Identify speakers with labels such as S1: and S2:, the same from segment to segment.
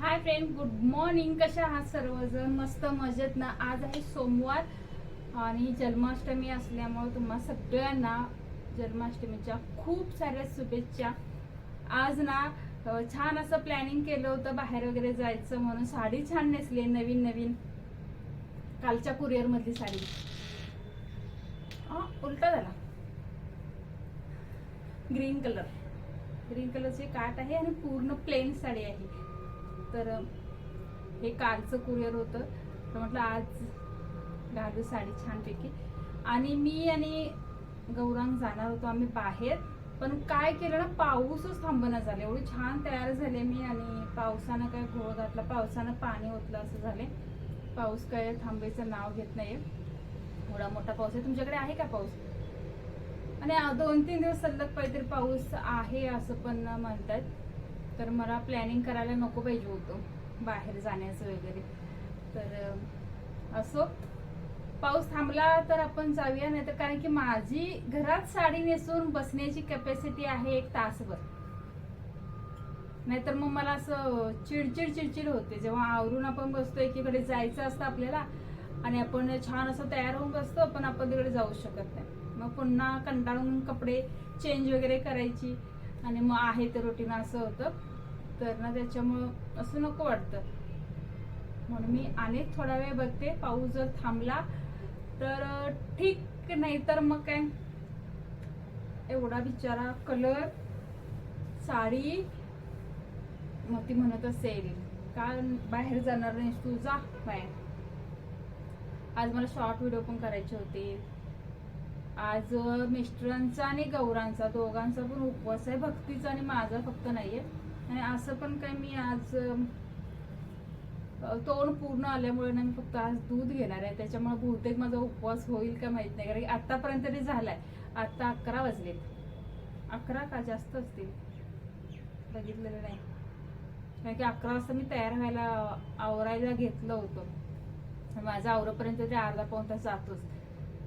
S1: Hi friend good morning कशा आहात सर्वजण? मस्त मजेत ना? आज आहे सोमवार आणि जन्माष्टमी असल्यामुळे तुम्हा सगळ्यांना जन्माष्टमीच्या खूप साऱ्या शुभेच्छा. आज ना छान असं प्लॅनिंग केलं होतं बाहेर वगैरे जायचं म्हणून. साडी छान नेसली नवीन नवीन. कालच्या कुरिअर मधली साडी. हा, उलटा झाला. ग्रीन कलर ग्रीन कलरची काट आहे आणि पूर्ण प्लेन साडी आहे. तर हे कालचं कुरिअर होतं. तर म्हटलं आज घालू साडी छानपैकी. आणि मी आणि गौरांग जाणार होतो आम्ही बाहेर. पण काय केलं ना पाऊसच थांबना झाले. एवढी छान तयार झाले मी आणि पावसानं काय घोळ घातला पावसानं पाणी ओतलं असं झाले. पाऊस काय थांबायचं नाव घेत नाही एवढा मोठा पाऊस आहे. तुमच्याकडे आहे का पाऊस? आणि दोन तीन दिवस सलग काहीतरी पाऊस आहे असं पण म्हणतात तर मला प्लॅनिंग करायला नको पाहिजे होतं बाहेर जाण्याचं वगैरे. तर असो. पाऊस थांबला तर आपण जाऊया नाही तर कारण की माझी घरात साडी नेसून बसण्याची कॅपॅसिटी आहे एक तासभर. नाहीतर मग मला असं चिडचिड चिडचिड होते. जेव्हा आवरून आपण बसतो एकीकडे जायचं असतं आपल्याला आणि आपण छान असं तयार होऊन बसतो पण आपण तिकडे जाऊ शकत नाही. मग पुन्हा कंटाळून कपडे चेंज वगैरे करायची आणि मग आहे ते रुटीन असं होतं. तर ना त्याच्यामुळं असं नको वाटतं. म्हणून मी अनेक थोडा वेळ बघते पाऊस जर थांबला तर ठीक नाही तर मग काय? एवढा बिचारा कलर साडी मग ती म्हणत असेल का बाहेर जाणार नाही तू जा बाहेर. आज मला शॉर्ट व्हिडिओ पण करायचे होते. आज मिस्टरांचा आणि गौरांचा दोघांचा पण उपवास आहे भक्तीचा आणि माझा फक्त नाहीये. आणि असं पण काय मी आज तोंड पूर्ण आल्यामुळे ना मी फक्त आज दूध घेणार आहे. त्याच्यामुळे बहुतेक माझा उपवास होईल का माहीत नाही. कारण की आतापर्यंत तरी झालाय. आता अकरा वाजलेत. अकरा का? जास्त असतील. बघितलेलं नाही. कारण की अकरा वाजता मी तयार व्हायला आवरायला घेतलं होतं. माझं आवरपर्यंत ते अर्धा पाऊन तास जातोच.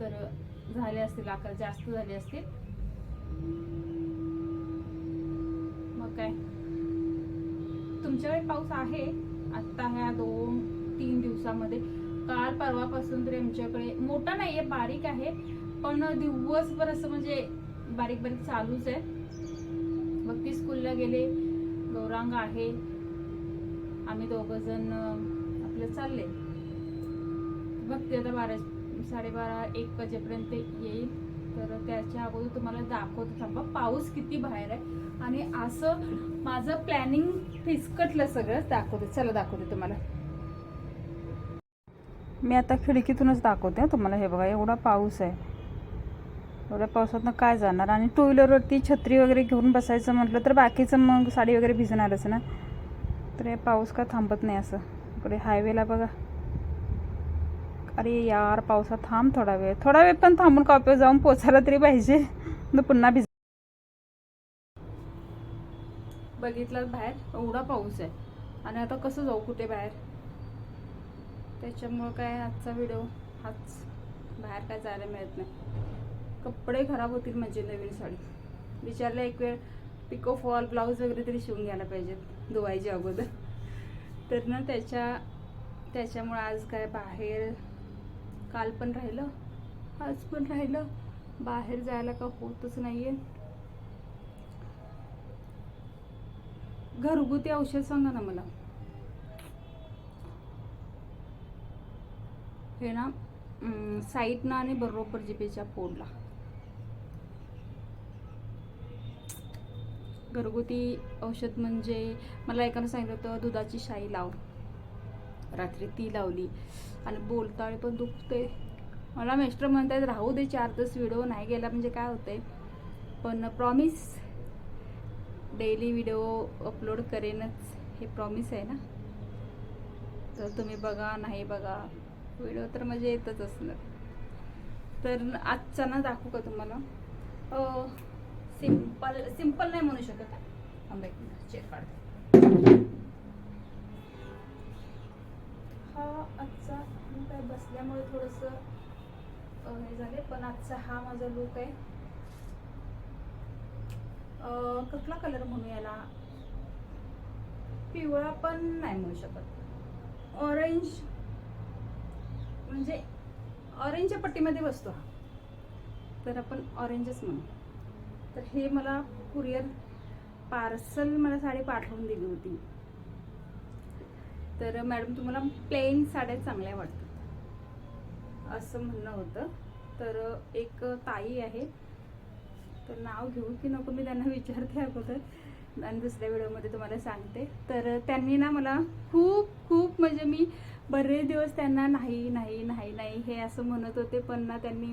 S1: तर झाले असतील अकरा जास्त झाले असतील. मग काय? तुमच्याकडे पाऊस आहे? आत्ता ह्या दोन तीन दिवसामध्ये. काल परवापासून तरी आमच्याकडे मोठा नाही आहे बारीक आहे. पण दिवसभर असं म्हणजे बारीक बारीक चालूच आहे. भक्ती ती स्कूलला गेले गौरांग आहे. आम्ही दोघंजण आपलं चालले बघते आता बारा साडेबारा एक वाजेपर्यंत येईल. तर त्याच्या अगोदर तुम्हाला दाखवतो थांबा. पाऊस किती बाहेर आहे. आणि असं माझं प्लॅनिंग फिसकटलं सगळं. दाखवते. चला दाखवते तुम्हाला. मी आता खिडकीतूनच दाखवते तुम्हाला. हे बघा एवढा पाऊस आहे. एवढ्या पावसातनं काय जाणार? आणि टू व्हीलरवरती छत्री वगैरे घेऊन बसायचं म्हटलं तर बाकीचं मग साडी वगैरे भिजणारच ना. तर हे पाऊस का थांबत नाही असं. इकडे हायवेला बघा. अरे यार पावसात थांब थोडा वेळ. थोडा वेळ पण थांबून का उपयोग जाऊन पोचायला तरी पाहिजे. मग पुन्हा भिज बघितलं बाहेर एवढा पाऊस आहे. आणि आता कसं जाऊ कुठे बाहेर? त्याच्यामुळं काय आजचा व्हिडिओ हाच बाहेर काय जायला मिळत नाही. कपडे खराब होतील म्हणजे नवीन साडी. विचारलं एक वेळ पिको फॉल ब्लाऊज वगैरे तरी शिवून घ्यायला पाहिजेत धुवायच्या अगोदर. तर ना त्याच्या त्याच्यामुळं आज काय बाहेर काल पण राहिलं आज पण राहिलं. बाहेर जायला का होतच नाहीये. घरगुती औषध सांगा ना मला. हे ना साईटनं आणि बरोबर जिभेच्या पोडला घरगुती औषध म्हणजे मला एकानं सांगितलं होतं दुधाची शाई लाव. रात्री ती लावली. आणि बोलताळे पण दुखते मला मिस्टर म्हणतात राहू दे चार दिवस व्हिडिओ नाही गेला म्हणजे काय होतंय? पण प्रॉमिस डेली व्हिडिओ अपलोड करेनच हे प्रॉमिस आहे ना? तर तुम्ही बघा नाही बघा. व्हिडिओ तर म्हणजे येतच असणार. तर आजचा ना दाखवू का तुम्हाला? सिंपल सिंपल नाही म्हणू शकत. आंबे एक चेक काढते. हा आजचा मी काय बसल्यामुळे थोडंसं हे झाले. पण आजचा हा माझा लुक आहे. कसला कलर म्हणू याला? पिवळा पण नाही म्हणू शकत. ऑरेंज म्हणजे ऑरेंजच्या पट्टीमध्ये बसतो हा. तर आपण ऑरेंजच म्हणू. तर हे मला कुरिअर पार्सल मला साडी पाठवून दिली होती. तर मॅडम तुम्हाला प्लेन साड्या चांगल्या वाटतात. असं म्हणणं होतं. तर एक ताई आहे. तर नाव घेऊ की नको मी त्यांना विचारते अगोदर. आणि दुसऱ्या व्हिडिओमध्ये तुम्हाला सांगते. तर त्यांनी ना मला खूप खूप म्हणजे मी बरेच दिवस त्यांना नाही नाही नाही नाही हे असं म्हणत होते. पण ना त्यांनी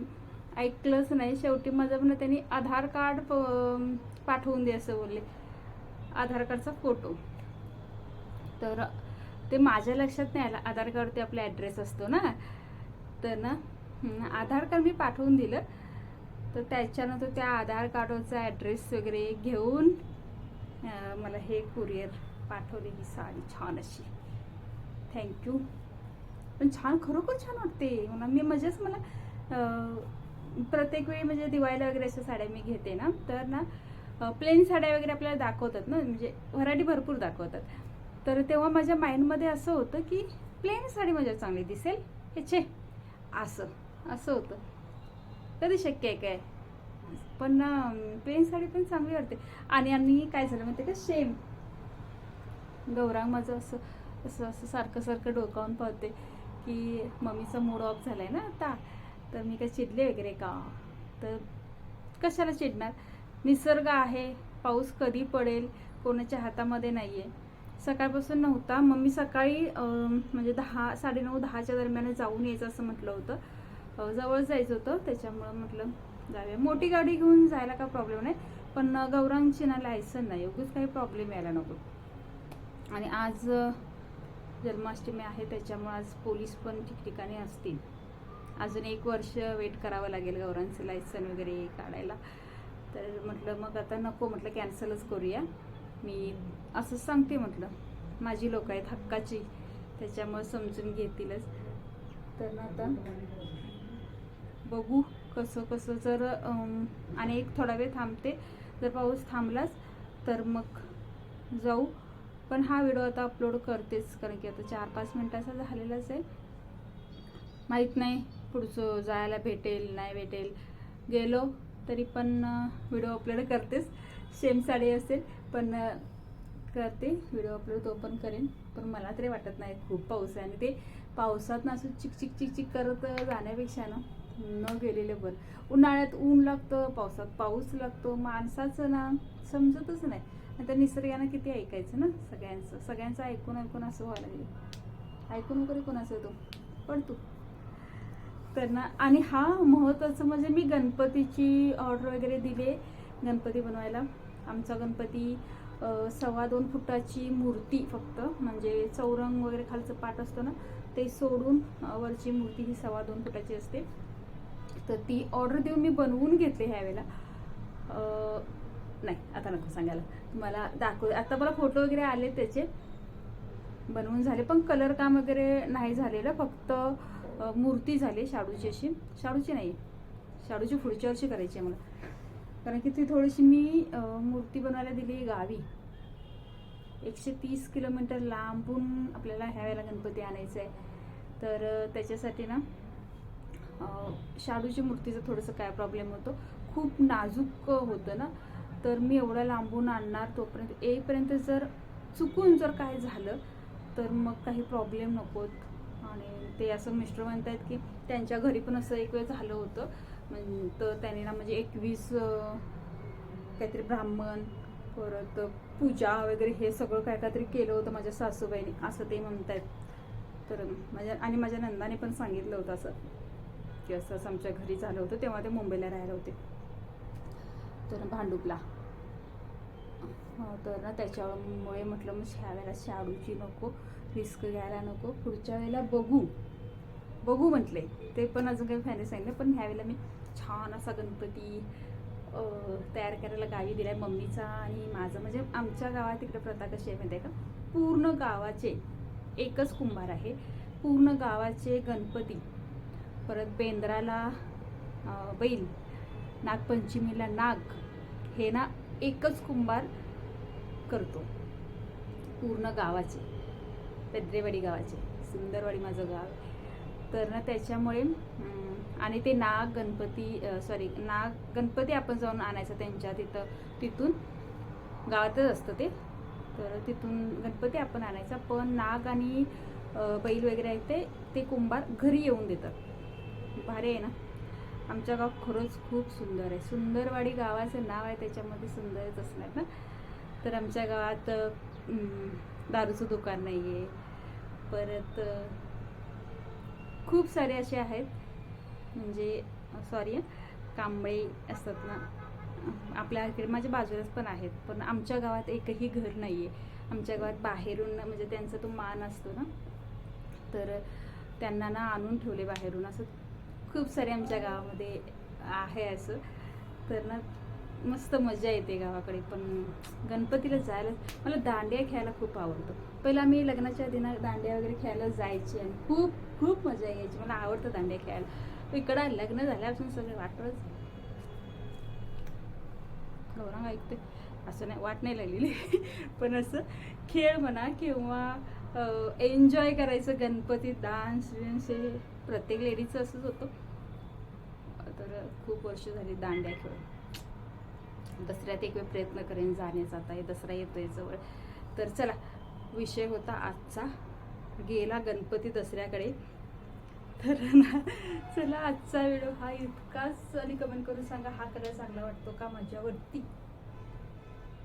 S1: ऐकलंच नाही. शेवटी माझं म्हणणं त्यांनी आधार कार्ड प- पाठवून दे असं बोलले. आधार कार्डचा फोटो. तर ते माझ्या लक्षात नाही आलं. आधार कार्डवरती आपला ॲड्रेस असतो ना. तर ना आधार कार्ड मी पाठवून दिलं. तर त्याच्यानंतर त्या आधार कार्डवरचा ॲड्रेस वगैरे घेऊन मला हे कुरिअर पाठवली ही साडी छान अशी. थँक्यू पण छान खरोखर छान वाटते. मला मी म्हणजेच मला प्रत्येक वेळी म्हणजे दिवाळीला वगैरे अशा साड्या मी घेते ना. तर ना प्लेन साड्या वगैरे आपल्याला दाखवतात ना. म्हणजे व्हरायटी भरपूर दाखवतात. तर तेव्हा माझ्या माइंडमध्ये असं होतं की प्लेन साडी माझ्या चांगली दिसेल. ह्याचे असं. असं होतं. कधी शक्य आहे काय? पण प्लेन साडी पण चांगली वाटते. आणि आणि काय झालं माहिती का? शेम गौरांग माझं असं असं असं सारखं सारखं डोकावून पाहते की मम्मीचा मूड ऑफ झाला आहे ना आता. तर मी काय चिडले वगैरे का? तर कशाला चिडणार? निसर्ग आहे. पाऊस कधी पडेल? कोणाच्या हातामध्ये नाही आहे सकाळपासून नव्हता. मग मी सकाळी म्हणजे दहा साडेनऊ दहाच्या दरम्यान जाऊन यायचं असं म्हटलं होतं. जवळ जायचं होतं त्याच्यामुळं म्हटलं जाऊया. मोठी गाडी घेऊन जायला काय प्रॉब्लेम नाही पण गौरांगची ना लायसन नाही. उगीच काही प्रॉब्लेम यायला नको. आणि आज जन्माष्टमी आहे त्याच्यामुळे आज पोलीस पण ठिकठिकाणी असतील. अजून एक वर्ष वेट करावं लागेल गौरांचं लायसन वगैरे काढायला. तर म्हटलं मग आता नको म्हटलं कॅन्सलच करूया. मी असं सांगते म्हटलं. माझी लोक आहेत हक्काची त्याच्यामुळे समजून घेतीलच. तर आता बघू कसं कसं जर आणि एक थोडा वेळ थांबते. जर पाऊस थांबलाच तर मग जाऊ. पण हा व्हिडिओ आता अपलोड करतेच कारण की आता चार पाच मिनटाचा झालेलाच आहे. माहीत नाही पुढचं जायला भेटेल नाही भेटेल. गेलो तरी पण व्हिडिओ अपलोड करतेच. सेम साडी असेल. पण करते व्हिडिओ अपलोड तो पण करेन. पण मला तरी वाटत नाही खूप पाऊस आहे. आणि ते पावसात ना असं चिक चिक चिक चिक करत जाण्यापेक्षा ना न गेलेलं बरं. उन्हाळ्यात ऊन लागतं पावसात पाऊस लागतो. माणसाचं ना समजतच नाही. आणि त्या निसर्गानं किती ऐकायचं ना सगळ्यांचं. सगळ्यांचं ऐकून ऐकून असं व्हायला लागलं. ऐकून वगैरे कोणाचं तो पण तू. तर ना आणि हा महत्त्वाचं म्हणजे मी गणपतीची ऑर्डर वगैरे दिले गणपती बनवायला. आमचा गणपती सव्वा दोन फुटाची मूर्ती फक्त म्हणजे चौरंग वगैरे खालचं पाट असतं ना ते सोडून वरची मूर्ती ही सव्वा दोन फुटाची असते. तर ती ऑर्डर देऊन मी बनवून घेतले ह्यावेळेला नाही आता नको सांगायला. तुम्हाला दाखव आता मला फोटो वगैरे आले त्याचे. बनवून झाले पण कलर काम वगैरे नाही झालेलं. फक्त मूर्ती झाली शाडूची अशी. शाडूची नाही शाडूची पुढच्या वर्षी करायची आहे मला. कारण की ती थोडीशी मी मूर्ती बनवायला दिली गावी. एकशे तीस किलोमीटर लांबून आपल्याला ह्या वेळेला गणपती आणायचं आहे. तर त्याच्यासाठी ना शाडूच्या मूर्तीचा मूर्तीचं थोडंसं काय प्रॉब्लेम होतो? खूप नाजूक होतं ना? तर मी एवढा लांबून आणणार तोपर्यंत येईपर्यंत जर चुकून जर काय झालं तर मग काही प्रॉब्लेम नकोत. आणि ते असं मिस्टर आहेत की त्यांच्या घरी पण असं एक वेळ झालं होतं. म्हणजे तर त्याने ना म्हणजे एकवीस काहीतरी ब्राह्मण परत पूजा वगैरे हे सगळं काय काहीतरी केलं होतं माझ्या सासूबाईने असं ते म्हणतायत. तर माझ्या आणि माझ्या नंदाने पण सांगितलं होतं असं की असं असं आमच्या घरी झालं होतं तेव्हा ते मुंबईला राहिले होते. तर भांडुपला. तर ना त्याच्यामुळे म्हटलं मग ह्या वेळेला शाडूची नको रिस्क घ्यायला नको पुढच्या वेळेला बघू. बघू म्हटले. ते पण अजून काही फायदे सांगितलं पण ह्यावेळेला मी छान असा गणपती तयार करायला गावी दिलाय मम्मीचा आणि माझं. म्हणजे आमच्या गावात इकडे प्रथा कशी आहे माहिती आहे का? पूर्ण गावाचे एकच कुंभार आहे. पूर्ण गावाचे गणपती परत बेंद्राला बैल नागपंचमीला नाग हे ना एकच कुंभार करतो. पूर्ण गावाचे पेद्रेवाडी गावाचे सुंदरवाडी माझं गाव. आहे. तर ना त्याच्यामुळे आणि ते नाग गणपती सॉरी नाग गणपती आपण जाऊन आणायचं त्यांच्या तिथं तिथून. गावातच असतं ते. तर तिथून गणपती आपण आणायचा. पण नाग आणि बैल वगैरे आहेत ते ते कुंभार घरी येऊन देतात. भारी आहे ना? आमच्या गाव खरंच खूप सुंदर आहे. सुंदरवाडी गावाचं नाव आहे त्याच्यामध्ये सुंदरच असणार ना? तर आमच्या गावात दारूचं दुकान नाही आहे परत खूप सारे असे आहेत. म्हणजे सॉरी कांबळे असतात ना. आपल्या इकडे माझ्या बाजूलाच पण आहेत. पण आमच्या गावात एकही घर नाही आहे आमच्या गावात बाहेरून म्हणजे त्यांचा तो मान असतो ना. तर त्यांना ना आणून ठेवले बाहेरून. असं खूप सारे आमच्या गावामध्ये आहे असं. तर ना मस्त मजा येते गावाकडे पण गणपतीला जायला मला दांडिया खेळायला खूप आवडतं. पहिला मी लग्नाच्या आधी ना दांडिया वगैरे खेळायला जायची आणि खूप खूप मजा यायची. मला आवडतं दांडिया खेळायला. इकडं लग्न झाल्यापासून सगळं वाटच गौरंग ऐकते. असं नाही वाट नाही लागलेली. पण असं खेळ म्हणा किंवा एन्जॉय करायचं गणपती डान्स बिन्स हे प्रत्येक लेडीजचं असंच होतं. तर खूप वर्ष झाली दांड्या खेळ दसऱ्यात एक वेळ प्रयत्न करेन जाण्याचा आता दसरा येतोय जवळ. तर चला विषय होता आजचा. गेला गणपती दसऱ्याकडे. तर ना चला आजचा व्हिडिओ हा इतकाच आणि कमेंट करून सांगा हा कलर चांगला वाटतो का माझ्यावरती?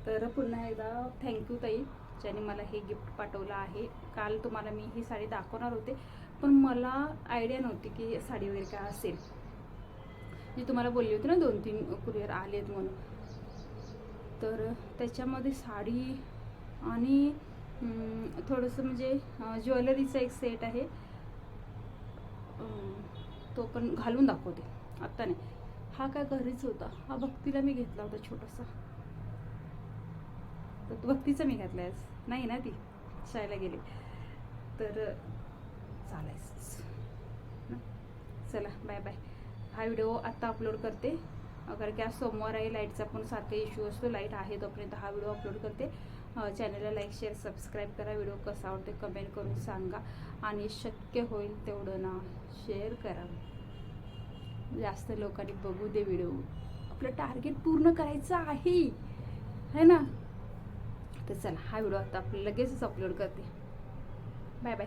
S1: तर पुन्हा एकदा थँक्यू ताई ज्याने मला हे गिफ्ट पाठवलं आहे. काल तुम्हाला मी ही साडी दाखवणार होते पण मला आयडिया नव्हती की साडी वगैरे काय असेल. मी तुम्हाला बोलली होती ना दोन तीन कुरिअर आलेत म्हणून. तर त्याच्यामध्ये साडी आणि थोडंसं म्हणजे ज्वेलरीचा एक सेट आहे. तो पण घालून दाखवते. आत्ता नाही. हा काय घरीच होता. हा भक्तीला मी घेतला होता छोटासा. तर भक्तीचा मी घातला आहेस नाही ना ती? शाळेला गेली. तर चालायच चला बाय बाय. हा व्हिडिओ आत्ता अपलोड करते. कारण की आज सोमवार आहे लाईटचा पण सारखा इश्यू असतो. लाइट आहे तोपर्यंत हा व्हिडिओ अपलोड करते. चॅनलला लाईक शेअर सबस्क्राईब करा. व्हिडिओ कसा आवडते कमेंट करून सांगा. आणि शक्य होईल तेवढं ना शेअर करा. जास्त लोकांनी बघू दे व्हिडिओ आपलं टार्गेट पूर्ण करायचं आहे. है ना? तर चला हा व्हिडिओ आता आपलं लगेचच अपलोड करते. Bye bye